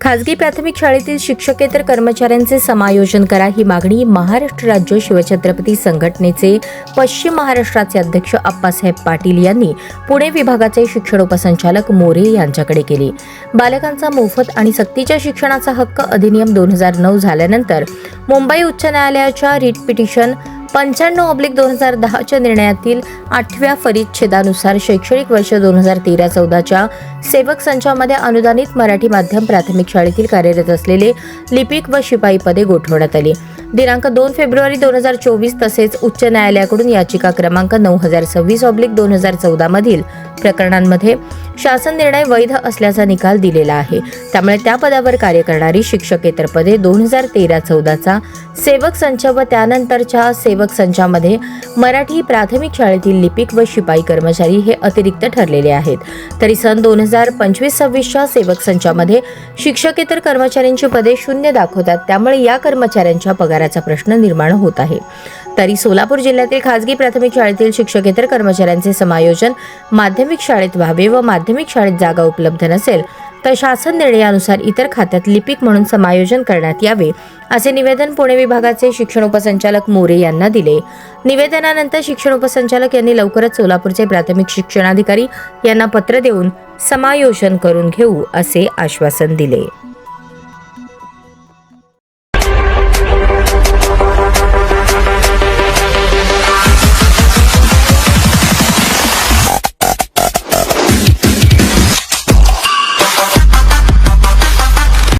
खाजगी प्राथमिक शाळेतील शिक्षकेतर कर्मचाऱ्यांचे समायोजन करा ही मागणी महाराष्ट्र राज्य शिवछत्रपती संघटनेचे पश्चिम महाराष्ट्राचे अध्यक्ष अप्पासाहेब पाटील यांनी पुणे विभागाचे शिक्षण उपसंचालक मोरे यांच्याकडे केली. बालकांचा मोफत आणि सक्तीच्या शिक्षणाचा हक्क अधिनियम दोन हजार नऊ झाल्यानंतर मुंबई उच्च न्यायालयाच्या रिट पिटिशन पंच्याण्णव ऑब्लिक दोन हजार दहाच्या निर्णयातील आठव्या परिच्छेदानुसार शैक्षणिक वर्ष दोन हजार तेरा चौदाच्या सेवक संचामध्ये अनुदानित मराठी माध्यम प्राथमिक शाळेतील कार्यरत असलेले लिपिक व शिपाई पदे गोठवण्यात आली. दिनांक दोन फेब्रुवारी दोन हजार चोवीस तसेच उच्च न्यायालयाकडून याचिका क्रमांक नऊ हजार सव्वीस ऑब्लिक दोन हजार चौदा मधील प्रकरणांमध्ये शासन निर्णय वैध असल्याचा निकाल दिलेला आहे. त्यामुळे त्या पदावर कार्य करणारी शिक्षकेतर पदे दोन हजार तेरा चौदाचा सेवक संच व त्यानंतरच्या सेवक संचामध्ये मराठी प्राथमिक शाळेतील लिपिक व शिपाई कर्मचारी हे अतिरिक्त ठरलेले आहेत. तरी सन दोन हजार पंचवीस सव्वीसच्या सेवक संचामध्ये शिक्षकेतर कर्मचाऱ्यांची पदे शून्य दाखवतात. त्यामुळे या कर्मचाऱ्यांच्या करण्याचा प्रश्न निर्माण होत आहे. तरी सोलापूर जिल्ह्यातील खासगी प्राथमिक शाळेतील शिक्षकेतर कर्मचाऱ्यांचे समायोजन माध्यमिक शाळेत व्हावे व माध्यमिक शाळेत जागा उपलब्ध नसेल तर शासन निर्णयानुसार इतर खात्यात लिपिक म्हणून समायोजन करण्यात यावे असे निवेदन पुणे विभागाचे शिक्षण उपसंचालक मोरे यांना दिले. निवेदनानंतर शिक्षण उपसंचालक यांनी लवकरच सोलापूरचे प्राथमिक शिक्षणाधिकारी यांना पत्र देऊन समायोजन करून घेऊ असे आश्वासन दिले.